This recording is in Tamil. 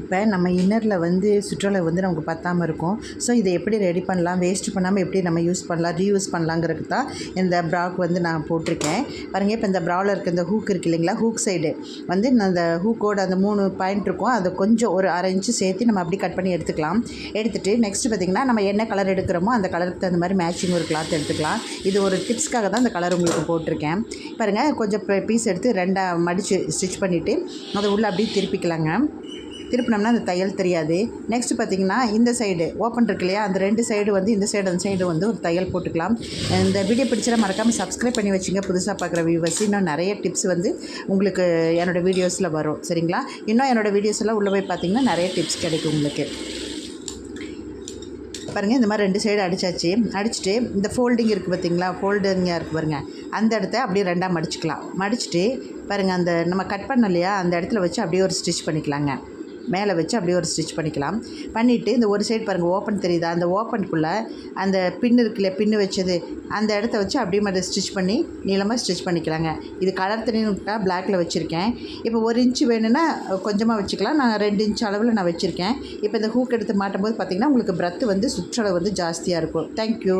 இப்போ நம்ம இன்னரில் வந்து சுற்றளவு வந்து நமக்கு பத்தாமல் இருக்கும். ஸோ இதை எப்படி ரெடி பண்ணலாம்? வேஸ்ட் பண்ணாமல் எப்படி நம்ம யூஸ் பண்ணலாம்? ரீயூஸ் பண்ணலாங்கிறதுக்கு தான் இந்த ப்ராக் வந்து நான் போட்டிருக்கேன். பாருங்கள் இப்போ இந்த ப்ராவில் இருக்க இந்த ஹூக் இருக்கு இல்லைங்களா? ஹூக் சைடு வந்து நான் அந்த ஹூக்கோட அந்த மூணு பாயிண்ட் இருக்கும். அதை கொஞ்சம் ஒரு அரை இன்ச்சு சேர்த்து நம்ம அப்படி கட் பண்ணி எடுத்துக்கலாம். எடுத்துகிட்டு நெக்ஸ்ட் பார்த்திங்கன்னா நம்ம என்ன கலர் எடுக்கிறோமோ அந்த கலருக்கு தகுந்த மாதிரி மேட்சிங் ஒரு கிளாத் எடுத்துக்கலாம். இது ஒரு டிப்ஸ்க்காக தான் இந்த கலர் உங்களுக்கு போட்டிருக்கேன். பாருங்கள் கொஞ்சம் பீஸ் எடுத்து ரெண்டாக மடித்து ஸ்டிச் பண்ணிவிட்டு அதை உள்ளே அப்படியே திருப்பிக்கலாங்க. திருப்பினோம்னா அந்த தையல் தெரியாது. நெக்ஸ்ட் பார்த்திங்கன்னா இந்த சைடு ஓப்பன் இருக்கு இல்லையா? அந்த ரெண்டு சைடு வந்து இந்த சைடு அந்த சைடு வந்து ஒரு தையல் போட்டுக்கலாம். இந்த வீடியோ பிடிச்சா மறக்காமல் சப்ஸ்கிரைப் பண்ணி வச்சுங்க. புதுசாக பார்க்குற வியூவர்ஸ் இன்னும் நிறைய டிப்ஸ் வந்து உங்களுக்கு என்னோடய வீடியோஸில் வரும். சரிங்களா? இன்னும் என்னோடய வீடியோஸ் எல்லாம் உள்ளே போய் பார்த்திங்கன்னா நிறைய டிப்ஸ் கிடைக்கும் உங்களுக்கு. பாருங்கள் இந்த மாதிரி ரெண்டு சைடு அடித்தாச்சு அடிச்சுட்டு இந்த ஃபோல்டிங் இருக்குது பார்த்தீங்களா? ஃபோல்டிங்காக இருக்குது பாருங்கள் அந்த இடத்த அப்படியே ரெண்டாக மடிச்சுக்கலாம். மடிச்சுட்டு பாருங்கள் அந்த நம்ம கட் பண்ணோம் இல்லையா? அந்த இடத்துல வச்சு அப்படியே ஒரு ஸ்டிச் பண்ணிக்கலாங்க. மேலே வச்சு அப்படியே ஒரு ஸ்டிச் பண்ணிக்கலாம். பண்ணிவிட்டு இந்த ஒரு சைடு பாருங்கள் ஓப்பன் தெரியுதா? அந்த ஓப்பனுக்குள்ளே அந்த பின் இருக்குல்ல பின்னு வச்சது அந்த இடத்த வச்சு அப்படியே மாதிரி ஸ்டிச் பண்ணி நீளமாக ஸ்டிச் பண்ணிக்கலாங்க. இது கலர் தனியாக பிளாக்கில் வச்சுருக்கேன். இப்போ ஒரு இன்ச்சு வேணும்னா கொஞ்சமாக வச்சுக்கலாம். நான் ரெண்டு இன்ச் அளவில் நான் வச்சுருக்கேன். இப்போ இந்த ஹூக் எடுத்து மாட்டும் போது பார்த்திங்கன்னா உங்களுக்கு பிரத்து வந்து சுற்றளவு வந்து ஜாஸ்தியாக இருக்கும். தேங்க்யூ